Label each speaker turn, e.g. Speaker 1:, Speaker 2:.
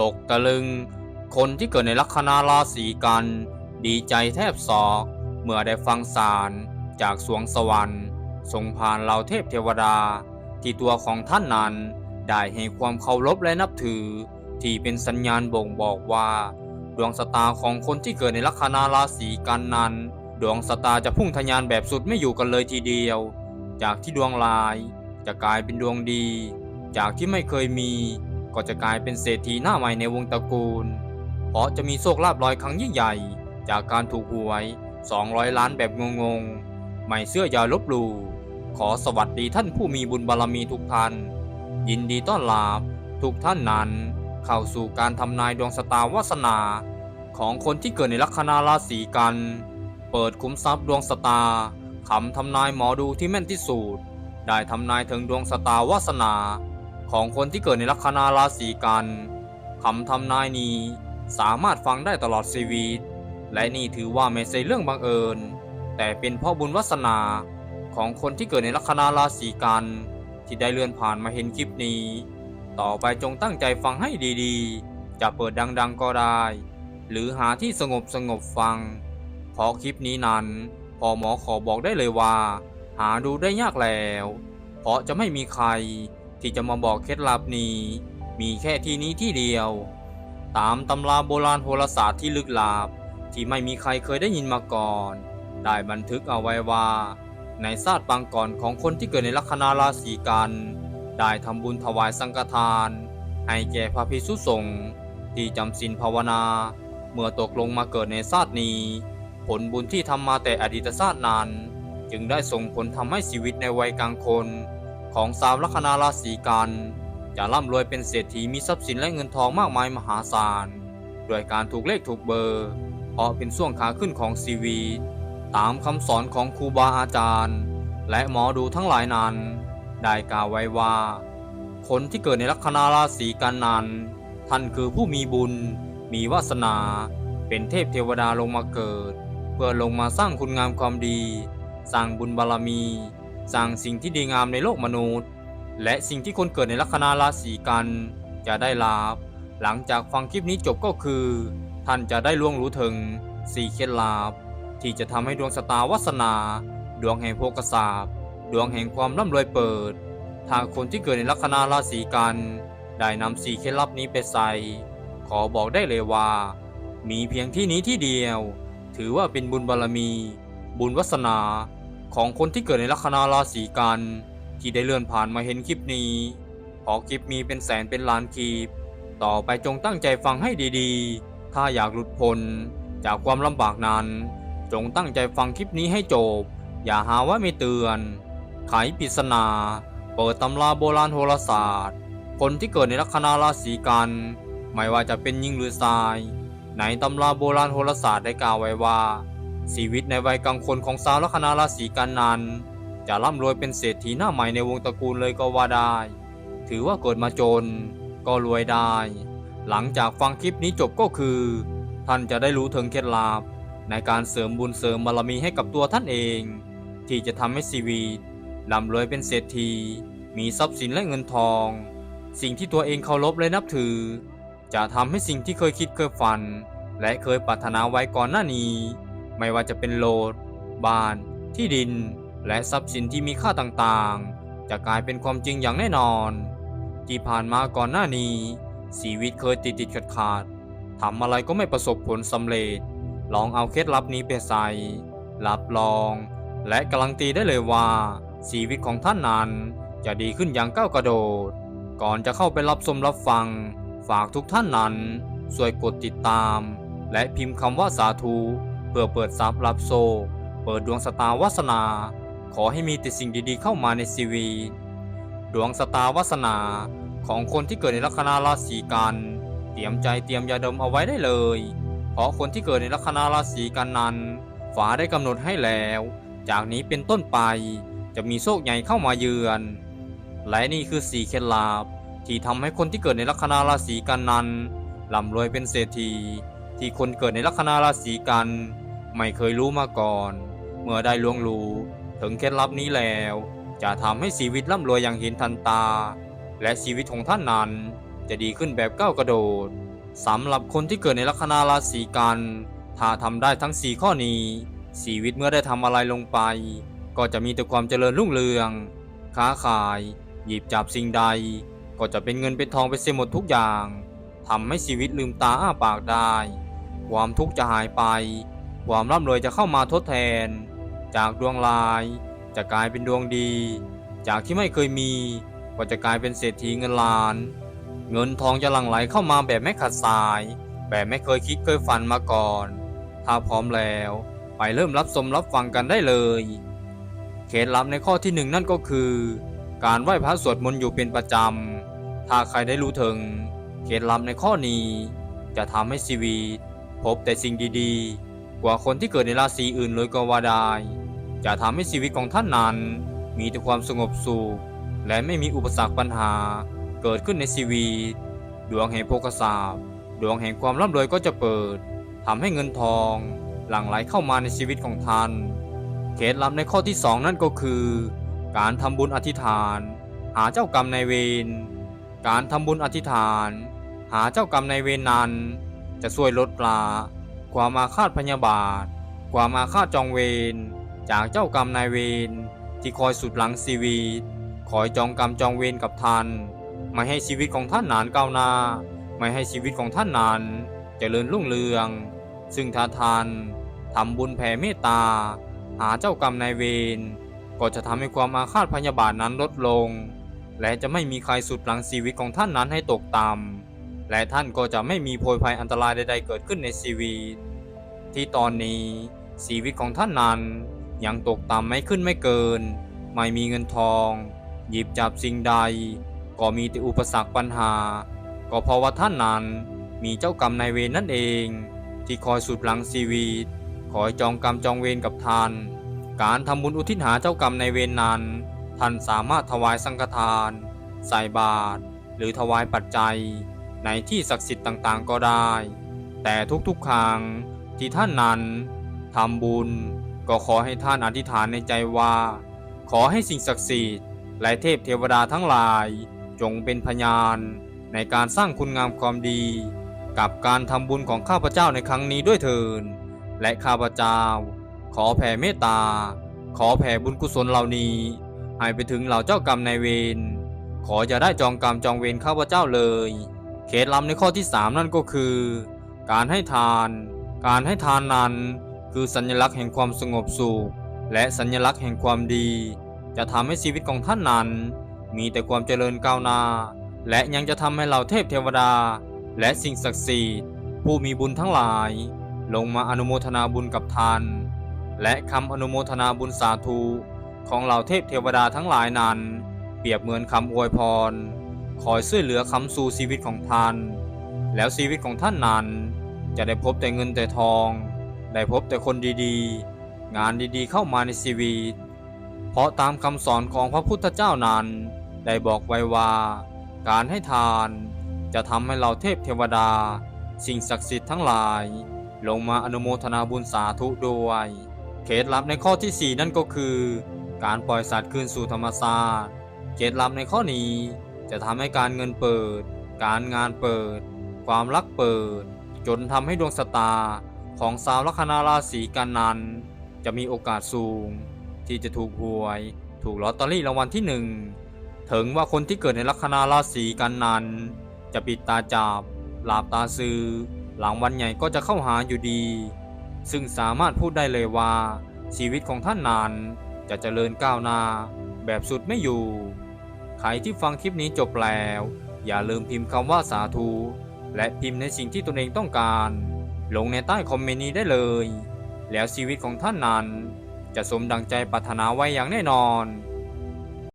Speaker 1: ตกตะลึง คนที่เกิดในลัคนาราศีกัน ดีใจแทบศอก เมื่อได้ฟังสารจากสวงสวรรค์ส่งผ่านเหล่าเทพเทวดา ที่ตัวของท่านนั้น ได้ให้ความเคารพและนับถือ ที่เป็นสัญญาณบ่งบอกว่า ดวงชะตาของคนที่เกิดในลัคนาราศีกันนั้น ดวงชะตาจะพุ่งทะยานแบบสุดไม่อยู่กันเลยทีเดียว จากที่ดวงลายจะกลายเป็นดวงดี จากที่ไม่เคยมี ก็จะกลายเป็นเศรษฐีหน้าใหม่ในวงตระกูล เพราะจะมีโชคลาภลอยครั้งยิ่งใหญ่ จากการถูกหวย 200 ล้านแบบงงๆ ไม่เชื่ออย่าลบหลู่ขอสวัสดีท่านผู้มีบุญบารรมีทุกท่าน ยินดีต้อนรับทุกท่านนั้น เข้าสู่การทำนายดวงชะตาวาสนา ของคนที่เกิดในลัคนาราศีกัน เปิดคุ้มทรัพย์ดวงชะตาคำทำนายหมอดูที่แม่นที่สุด ได้ทำนายถึงดวงชะตาวาสนา ของคนที่เกิดในลัคนาราศีกันคำทำนายนี้สามารถฟังได้ตลอดชีวิต และนี่ถือว่าไม่ใช่เรื่องบังเอิญ แต่เป็นเพราะบุญวาสนาของคนที่เกิดในลัคนาราศีกันที่ได้เลื่อนผ่านมาเห็นคลิปนี้ ต่อไปจงตั้งใจฟังให้ดีๆ จะเปิดดังๆก็ได้ หรือหาที่สงบสงบๆฟัง เพราะคลิปนี้นั้นพอหมอขอบอกได้เลยว่า หาดูได้ยากแล้ว เพราะจะไม่มีใคร ที่จะมาบอกเคล็ดลับนี้ มีแค่ที่นี้ที่เดียว ตามตำราโบราณโหราศาสตร์ที่ลึกลับ ที่ไม่มีใครเคยได้ยินมาก่อน ได้บันทึกเอาไว้ว่า ในศาสตร์ปางก่อนของคนที่เกิดในลัคนาราศีกัน ได้ทำบุญถวายสังฆทาน ให้แก่พระภิกษุสงฆ์ที่จำศีลภาวนา เมื่อตกลงมาเกิดในชาตินี้ ผลบุญที่ทำมาแต่อดีตชาตินั้น จึงได้ส่งผลทำให้ชีวิตในวัยกลางคน ของสาวลัคนาราศีกันจะร่ำรวยเป็นเศรษฐีมีทรัพย์สินและเงินทองมากมายมหาศาลด้วยการถูกเลขถูกเบอร์เพราะเป็นช่วงขาขึ้นของชีวิตามคำสอนของครูบาอาจารย์ และหมอดูทั้งหลายนั้น ได้กล่าวไว้ว่า คนที่เกิดในลัคนาราศีกันนั้นท่านคือผู้มีบุญ มีวาสนา เป็นเทพเทวดาลงมาเกิด เพื่อลงมาสร้างคุณงามความดี สร้างบุญบารมี สร้างสิ่งที่ดีงามในโลกมนุษย์ และสิ่งที่คนเกิดในลัคนาราศีกัน จะได้ลาบหลังจากฟังคลิปนี้จบก็คือ ท่านจะได้ล่วงรู้ถึงสี่เคล็ดลับที่จะทำให้ดวงชะตาวาสนา ดวงแห่งโภกทรัพย์ดวงแห่งความร่ำรวยเปิดทางคนที่เกิดในลัคนาราศีกัน ได้นำสี่เคล็ดลับนี้ไปใส่ ขอบอกได้เลยว่า มีเพียงที่นี้ที่เดียว ถือว่าเป็นบุญบารมี บุญวาสนา ของคนที่เกิดในลัคนาราศีกัน ที่ได้เลื่อนผ่านมาเห็นคลิปนี้เพอคลิปมีเป็นแสนเป็นล้านคลิป ต่อไปจงตั้งใจฟังให้ดีๆ ถ้าอยากหลุดพ้นจากความลำบากนั้น จงตั้งใจฟังคลิปนี้ให้จบ อย่าหาว่าไม่เตือน ไขปริศนา เปิดตำราโบราณโหราศาสตร์ คนที่เกิดในลัคนาราศีกัน ไม่ว่าจะเป็นหญิงหรือชาย ในตำราโบราณโหราศาสตร์ได้กล่าวไว้ว่า ชีวิตในวัยกลางคนของสาวลัคนาราศีกันนั้น จะร่ำรวยเป็นเศรษฐีหน้าใหม่ในวงตระกูลเลยก็ว่าได้ ถือว่าเกิดมาจน ก็รวยได้ หลังจากฟังคลิปนี้จบก็คือ ท่านจะได้รู้ถึงเคล็ดลับในการเสริมบุญเสริมบารมีให้กับตัวท่านเอง ที่จะทำให้ชีวิตร่ำรวยเป็นเศรษฐี มีทรัพย์สินและเงินทอง สิ่งที่ตัวเองเคารพและนับถือ จะทำให้สิ่งที่เคยคิดเคยฝัน และเคยปรารถนาไว้ก่อนหน้านี้ ไม่ว่าจะเป็นโลดบ้าน ที่ดิน และทรัพย์สินที่มีค่าต่างๆ จะกลายเป็นความจริงอย่างแน่นอน ที่ผ่านมาก่อนหน้านี้ชีวิตเคยติดติดขัดขาดทำอะไรก็ไม่ประสบผลสำเร็จ ลองเอาเคล็ดลับนี้ไปใส่รับรอง และการันตีได้เลยว่าชีวิตของท่านนั้นจะดีขึ้นอย่างก้าวกระโดด ก่อนจะเข้าไปรับชมรับฟัง ฝากทุกท่านนั้นช่วยกดติดตาม และพิมพ์คำว่าสาธุ พื่อเปิดทรัพย์รับโชคเปิดดวงสตาวาสนา ขอให้มีแต่สิ่งดีๆเข้ามาในชีวิตดวงสตาวาสนาของคนที่เกิดในลัคนาราศีกัน เตรียมใจเตรียมยาดมเอาไว้ได้เลย เพราะคนที่เกิดในลัคนาราศีกันนั้นฟ้าได้กำหนดให้แล้ว จากนี้เป็นต้นไปจะมีโชคใหญ่เข้ามาเยือน และนี่คือสี่เคล็ดลับที่ทำให้คนที่เกิดในลัคนาราศีกันนั้นร่ำรวยเป็นเศรษฐีที่คนเกิดในลัคนาราศีกัน ไม่เคยรู้มาก่อน เมื่อได้ล่วงรู้ถึงเคล็ดลับนี้แล้ว จะทำให้ชีวิตร่ำรวยอย่างเห็นทันตา และชีวิตของท่านนั้น จะดีขึ้นแบบก้าวกระโดดสำหรับคนที่เกิดในลัคนาราศีกัน ถ้าทำได้ทั้ง4ข้อนี้ ชีวิตเมื่อได้ทำอะไรลงไป ก็จะมีแต่ความเจริญรุ่งเรือง ค้าขาย หยิบจับสิ่งใด ก็จะเป็นเงินเป็นทองไปเสียหมดทุกอย่างทำให้ชีวิตลืมตาอ้าปากได้ ความทุกข์จะหายไป ความร่ำรวยจะเข้ามาทดแทน จากดวงลายจะกลายเป็นดวงดี จากที่ไม่เคยมีก็จะกลายเป็นเศรษฐีเงินล้าน เงินทองจะหลั่งไหลเข้ามาแบบไม่ขาดสาย แบบไม่เคยคิดเคยฝันมาก่อน ถ้าพร้อมแล้วไปเริ่มรับชมรับฟังกันได้เลยเคล็ดลับในข้อที่หนึ่งนั่นก็คือ การไหว้พระสวดมนต์อยู่เป็นประจำ ถ้าใครได้รู้ถึงเคล็ดลับในข้อนี้ จะทำให้ชีวิต พบแต่สิ่งดีๆ กว่าคนที่เกิดในราศีอื่นเลยก็ว่าได้ จะทำให้ชีวิตของท่านนั้น มีแต่ความสงบสุขและไม่มีอุปสรรคปัญหา เกิดขึ้นในชีวิต ดวงแห่งโภคทรัพย์ดวงแห่งความร่ำรวยก็จะเปิดทำให้เงินทอง หลั่งไหลเข้ามาในชีวิตของท่านเคล็ดลับในข้อที่สองนั่นก็คือ การทำบุญอธิษฐาน หาเจ้ากรรมนายเวรการทำบุญอธิษฐาน หาเจ้ากรรมนายเวรนั้น จะช่วยลดปลา ความอาฆาตพยาบาท ความอาฆาตจองเวร จากเจ้ากรรมนายเวรที่คอยสุดหลังชีวิตคอยจองกรรมจองเวรกับท่าน ไม่ให้ชีวิตของท่านนานก้าวหน้า ไม่ให้ชีวิตของท่านนานเจริญรุ่งเรือง ซึ่งถ้าท่านทำบุญแผ่เมตตา หาเจ้ากรรมนายเวร ก็จะทำให้ความอาฆาตพยาบาทนั้นลดลง และจะไม่มีใครสุดหลังชีวิตของท่านนั้นให้ตกต่ำ และท่านก็จะไม่มีโพยภัยอันตรายใดๆเกิดขึ้นในชีวิต ที่ตอนนี้ชีวิตของท่านนั้นยังตกต่ำไม่ขึ้นไม่เกิน ไม่มีเงินทอง หยิบจับสิ่งใด ก็มีแต่อุปสรรคปัญหา ก็เพราะว่าท่านนั้นมีเจ้ากรรมนายเวรนั่นเอง ที่คอยสุดหลังชีวิตคอยจองกรรมจองเวรกับท่าน การทำบุญอุทิศหาเจ้ากรรมนายเวรนั้น ท่านสามารถถวายสังฆทาน ใส่บาตรหรือถวายปัจจัย ในที่ศักดิ์สิทธิ์ต่างๆก็ได้ แต่ทุกๆครั้งที่ท่านนั้นทำบุญก็ขอให้ท่านอธิษฐานในใจว่า ขอให้สิ่งศักดิ์สิทธิ์และเทพเทวดาทั้งหลาย จงเป็นพยานในการสร้างคุณงามความดี กับการทำบุญของข้าพเจ้าในครั้งนี้ด้วยเถิดและข้าพเจ้า ขอแผ่เมตตา ขอแผ่บุญกุศลเหล่านี้ ให้ไปถึงเหล่าเจ้ากรรมนายเวรขอจะได้จองกรรมจองเวรข้าพเจ้าเลย เคล็ดลับในข้อที่ 3 นั่นก็คือ การให้ทาน การให้ทานนั้นคือสัญลักษณ์แห่งความสงบสุข และสัญลักษณ์แห่งความดี จะทำให้ชีวิตของท่านนั้น มีแต่ความเจริญก้าวหน้า และยังจะทำให้เหล่าเทพเทวดา และสิ่งศักดิ์สิทธิ์ผู้มีบุญทั้งหลาย ลงมาอนุโมทนาบุญกับท่าน และคำอนุโมทนาบุญสาธุของเหล่าเทพเทวดาทั้งหลายนั้น เปรียบเหมือนคำอวยพร คอยช่วยเหลือคำสู่ชีวิตของท่าน แล้วชีวิตของท่านนั้น จะได้พบแต่เงินแต่ทอง ได้พบแต่คนดีๆ งานดีๆเข้ามาในชีวิต เพราะตามคำสอนของพระพุทธเจ้านั้น ได้บอกไว้ว่า การให้ทานจะทำให้เราเทพเทวดา สิ่งศักดิ์สิทธิ์ทั้งหลาย ลงมาอนุโมทนาบุญสาธุด้วยเคล็ดลับในข้อที่ 4 นั่นก็คือ การปล่อยสัตว์คืนสู่ธรรมชาติเคล็ดลับในข้อนี้ จะทำให้การเงินเปิด การงานเปิด ความรักเปิด จนทำให้ดวงสตาของสาวลัคนาราศีกันนั้น จะมีโอกาสสูง ที่จะถูกหวย ถูกลอตเตอรี่รางวัลที่หนึ่งถึงว่าคนที่เกิดในลัคนาราศีกันนั้น จะปิดตาจับหลับตาซื้อ หลังวันใหญ่ก็จะเข้าหาอยู่ดี ซึ่งสามารถพูดได้เลยว่าชีวิตของท่านนั้นจะเจริญก้าวหน้าแบบสุดไม่อยู่ ครที่ฟังคลิปนี้จบแล้ว อย่าลืมพิมพ์คำว่าสาธุ และพิมพ์ในสิ่งที่ตนเองต้องการ ลงในใต้คอมเมนต์นี้ได้เลย แล้วชีวิตของท่านนั้น จะสมดังใจปรารถนาไว้อย่างแน่นอน